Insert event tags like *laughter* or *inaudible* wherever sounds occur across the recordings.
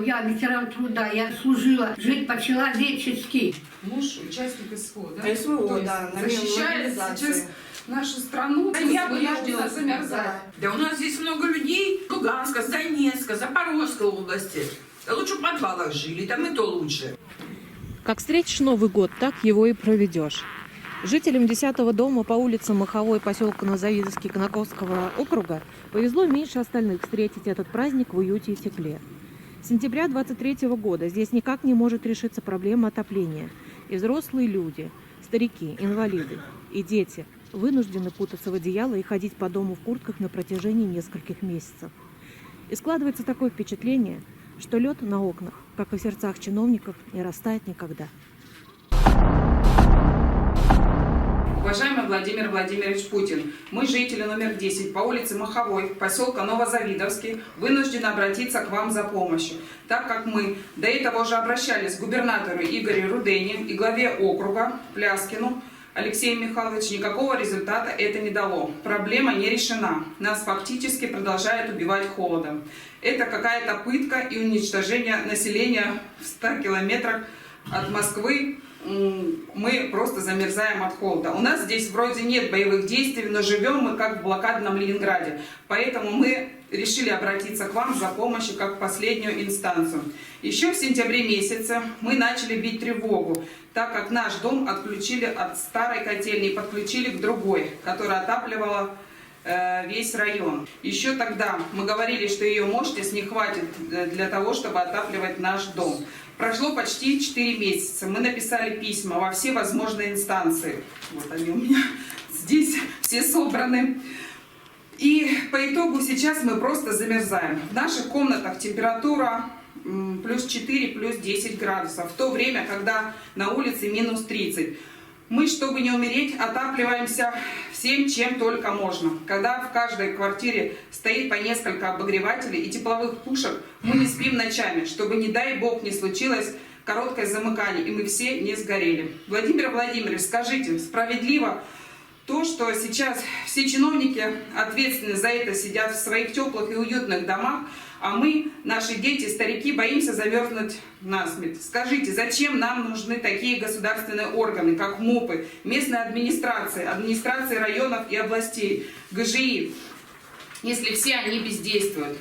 Я ветеран труда, я служила, жить по-человечески. Муж участник СВО, да? СВО, То есть да, защищает сейчас нашу страну, Да я вынуждена замерзать. Да у нас здесь много людей Луганска, Донецка, Запорожской области. Да лучше в подвалах жили, там и то лучше. Как встретишь Новый год, так его и проведешь. Жителям 10-го дома по улице Маховой поселка Назавидовский Конаковского округа повезло меньше остальных встретить этот праздник в уюте и тепле. С сентября 23 года здесь никак не может решиться проблема отопления. И взрослые люди, старики, инвалиды и дети вынуждены путаться в одеяло и ходить по дому в куртках на протяжении нескольких месяцев. И складывается такое впечатление, что лед на окнах, как и в сердцах чиновников, не растает никогда. Уважаемый Владимир Владимирович Путин, мы, жители номер 10 по улице Маховой, поселка Новозавидовский, вынуждены обратиться к вам за помощью, так как мы до этого уже обращались к губернатору Игорю Рудене и главе округа Пляскину Алексею Михайловичу, никакого результата это не дало. Проблема не решена. Нас фактически продолжают убивать холодом. Это какая-то пытка и уничтожение населения в 100 километрах от Москвы мы просто замерзаем от холода. У нас здесь вроде нет боевых действий, но живем мы как в блокадном Ленинграде. Поэтому мы решили обратиться к вам за помощью как в последнюю инстанцию. Еще в сентябре месяце мы начали бить тревогу, так как наш дом отключили от старой котельной и подключили к другой, которая отапливала э, весь район. Еще тогда мы говорили, что ее мощность не хватит э, для того, чтобы отапливать наш дом. Прошло почти 4 месяца. Мы написали письма во все возможные инстанции. Вот они у меня *laughs* здесь все собраны. И по итогу сейчас мы просто замерзаем. В наших комнатах температура плюс 4, плюс 10 градусов. В то время, когда на улице минус 30. Мы, чтобы не умереть, отапливаемся всем, чем только можно. Когда в каждой квартире стоит по несколько обогревателей и тепловых пушек, мы не спим ночами, чтобы, не дай бог, не случилось короткое замыкание, и мы все не сгорели. Владимир Владимирович, скажите, справедливо то, что сейчас все чиновники ответственны за это сидят в своих теплых и уютных домах, а мы, наши дети, старики, боимся замерзнуть насмерть. Скажите, зачем нам нужны такие государственные органы, как МОПы, местная администрация, администрации районов и областей, ГЖИ, если все они бездействуют?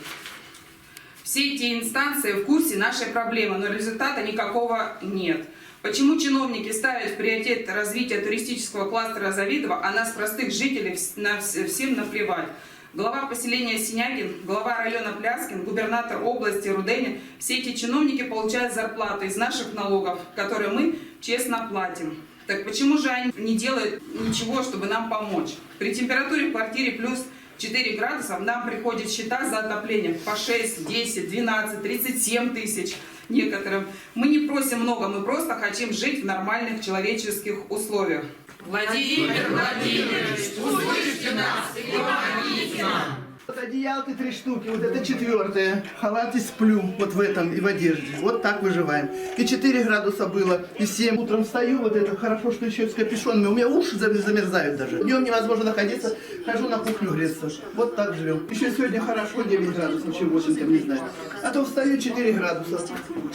Все эти инстанции в курсе нашей проблемы, но результата никакого нет. Почему чиновники ставят в приоритет развития туристического кластера Завидово, а нас, простых жителей, на вс- всем наплевать? Глава поселения Синягин, глава района Пляскин, губернатор области Рудени, все эти чиновники получают зарплату из наших налогов, которые мы честно платим. Так почему же они не делают ничего, чтобы нам помочь? При температуре в квартире плюс 4 градусов нам приходят счета за отопление по 6, 10, 12, 37 тысяч некоторым. Мы не просим много, мы просто хотим жить в нормальных человеческих условиях. Владимир Владимирович, услышьте нас и помогите нам! Вот одеялки три штуки, вот это четвертое. Халаты сплю вот в этом и в одежде. Вот так выживаем. И 4 градуса было, и 7. Утром встаю, вот это хорошо, что еще с капюшонами. У меня уши зам- замерзают даже. Днем невозможно находиться, хожу на кухню греться. Вот так живем. Еще сегодня хорошо 9 градусов, чем 8, там не знаю. А то встаю 4 градуса.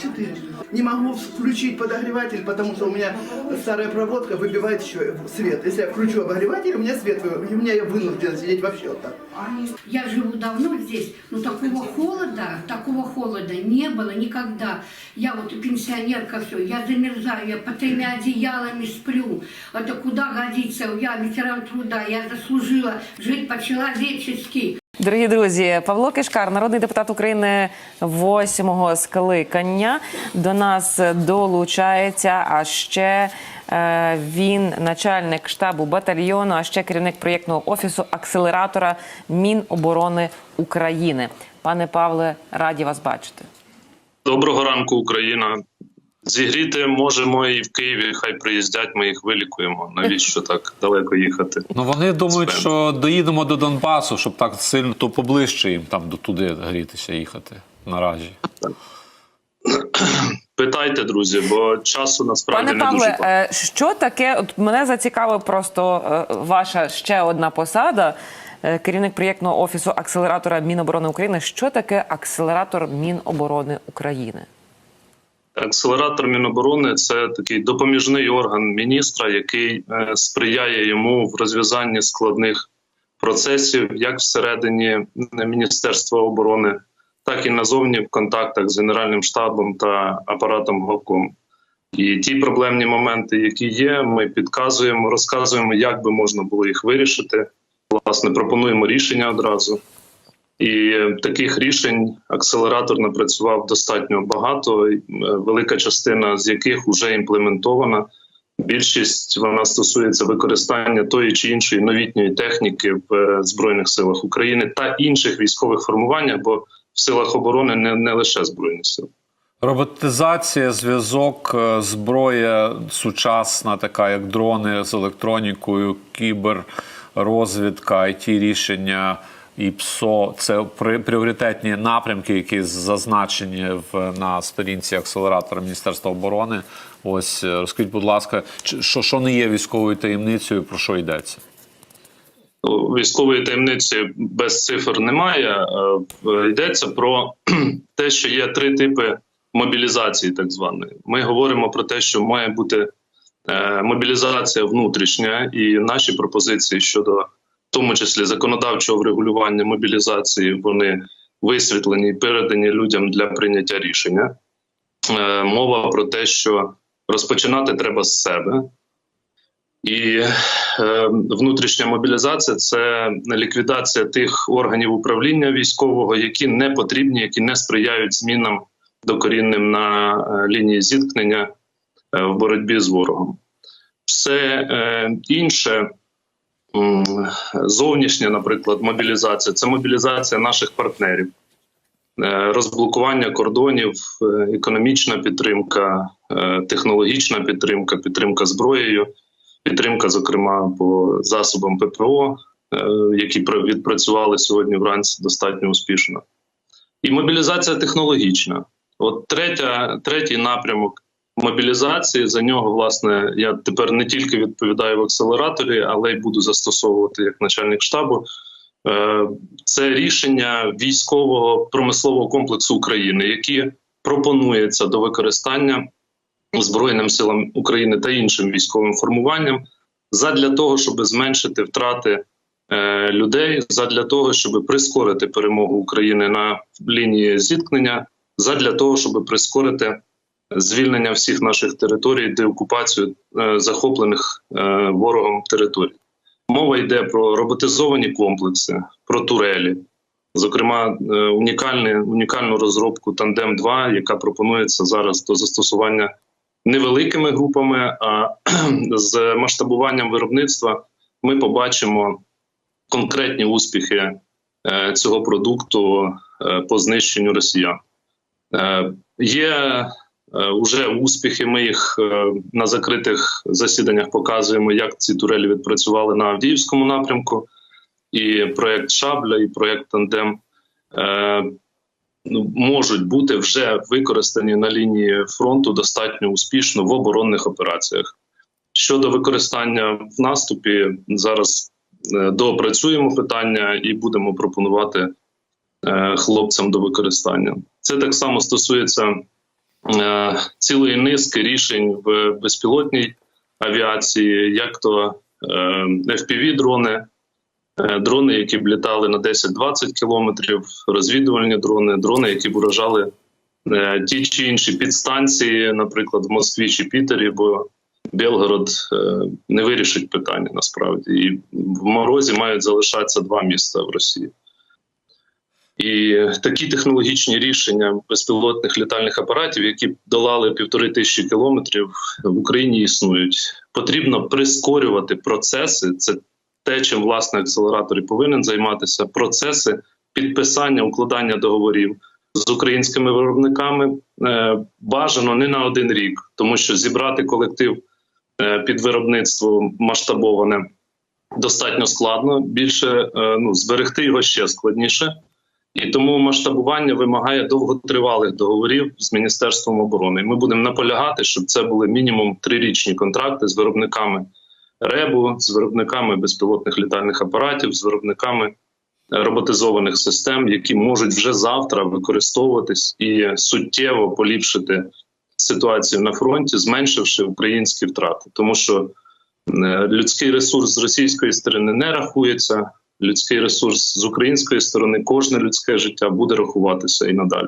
4. Не могу включить подогреватель, потому что у меня старая проводка выбивает еще свет. Если я включу обогреватель, у меня свет, у меня я вынужден сидеть вообще вот так. Я живу давно здесь, но такого холода, такого холода не было никогда. Я вот пенсионерка все, я замерзаю, я под тремя одеялами сплю. Это куда годится? Я ветеран труда, я заслужила жить по-человечески. Дорогі друзі, Павло Кишкар, народний депутат України восьмого скликання, до нас долучається. А ще він начальник штабу батальйону, а ще керівник проєктного офісу акселератора Міноборони України. Пане Павле, раді вас бачити. Доброго ранку, Україна. Зігріти можемо і в Києві. Хай приїздять, ми їх вилікуємо. Навіщо так далеко їхати? Ну вони думають, що доїдемо до Донбасу, щоб так сильно то поближче їм там до туди грітися їхати наразі. Питайте, друзі, бо часу насправді Пане не дуже Павле, багато. е, що таке? От мене зацікавив просто е, ваша ще одна посада. е, керівник проєктного офісу акселератора Міноборони України. Що таке акселератор Міноборони України? Акселератор Міноборони це такий допоміжний орган міністра, який сприяє йому в розв'язанні складних процесів, як всередині Міністерства оборони, так і назовні в контактах з Генеральним штабом та апаратом Главком. І ті проблемні моменти, які є, ми підказуємо, розказуємо, як би можна було їх вирішити. Власне, пропонуємо рішення одразу. І таких рішень акселератор напрацював достатньо багато, е, велика частина з яких вже імплементована. Більшість вона стосується використання тої чи іншої новітньої техніки в е, збройних силах України та інших військових формувань, бо в силах оборони не, не лише збройні сили. Роботизація, зв'язок, е, зброя сучасна, така як дрони з електронікою, кіберрозвідка, it рішення і ПСО це пріоритетні напрямки, які зазначені в на сторінці акселератора Міністерства оборони. Ось е, розкажіть, будь ласка, що, що не є військовою таємницею, про що йдеться? Військової таємниці без цифр немає. Е, Йдеться про *clears throat* те, що є три типи мобілізації, так званої. Ми говоримо про те, що має бути е, мобілізація внутрішня, і наші пропозиції щодо, в тому числі законодавчого врегулювання мобілізації, вони висвітлені і передані людям для прийняття рішення. Е, Мова про те, що розпочинати треба з себе. І е, внутрішня мобілізація це ліквідація тих органів управління військового, які не потрібні, які не сприяють змінам докорінним на е, лінії зіткнення е, в боротьбі з ворогом. Все е, інше, зовнішня, наприклад, мобілізація це мобілізація наших партнерів, Е, розблокування кордонів, е, економічна підтримка, е, технологічна підтримка, підтримка зброєю підтримка, зокрема по засобам ППО, е, які відпрацювали сьогодні вранці достатньо успішно. І мобілізація технологічна. От третя, третій напрямок мобілізації. За нього, власне, я тепер не тільки відповідаю в акселераторі, але й буду застосовувати як начальник штабу. Е, Це рішення військового промислового комплексу України, які пропонується до використання Збройним силам України та іншим військовим формуванням задля того, щоб зменшити втрати е, людей, задля того, щоб прискорити перемогу України на лінії зіткнення, задля того, щоб прискорити звільнення всіх наших територій, деокупацію е, захоплених е, ворогом територій. Мова йде про роботизовані комплекси, про турелі. Зокрема, е, унікальний, унікальну розробку Тандем 2 яка пропонується зараз до застосування невеликими групами, а *clears throat* з масштабуванням виробництва ми побачимо конкретні успіхи е, цього продукту е, по знищенню росіян. Е, Є вже успіхи. Ми їх на закритих засіданнях показуємо, як ці турелі відпрацювали на Авдіївському напрямку. І проект Шабля, і проект Тандем можуть бути вже використані на лінії фронту достатньо успішно в оборонних операціях. Щодо використання в наступі, зараз е, доопрацюємо питання і будемо пропонувати е, хлопцям до використання. Це так само стосується е, цілої низки рішень в безпілотній авіації, як то FPV-дрони, е, дрони, які б літали на 10-20 кілометрів, розвідувальні дрони, дрони, які б уражали е, ті чи інші підстанції, наприклад, в Москві чи Пітері, бо Белгород е, не вирішить питання насправді. І в морозі мають залишатися два міста в Росії. І такі технологічні рішення безпілотних літальних апаратів, які долали півтори тисячі кілометрів, в Україні існують. Потрібно прискорювати процеси. Це те, чим власне акселератор і повинен займатися. Процеси підписання, укладання договорів з українськими виробниками е, бажано не на один рік, тому що зібрати колектив е, під виробництво масштабоване достатньо складно. Більше е, ну зберегти його ще складніше. І тому масштабування вимагає довготривалих договорів з міністерством оборони. Ми будемо наполягати, щоб це були мінімум трирічні контракти з виробниками ребу, з виробниками безпілотних літальних апаратів, з виробниками е, роботизованих систем, які можуть вже завтра використовуватись і суттєво поліпшити ситуацію на фронті, зменшивши українські втрати, тому що е, людський ресурс з російської сторони не рахується. Людський ресурс з української сторони, кожне людське життя буде рахуватися і надалі.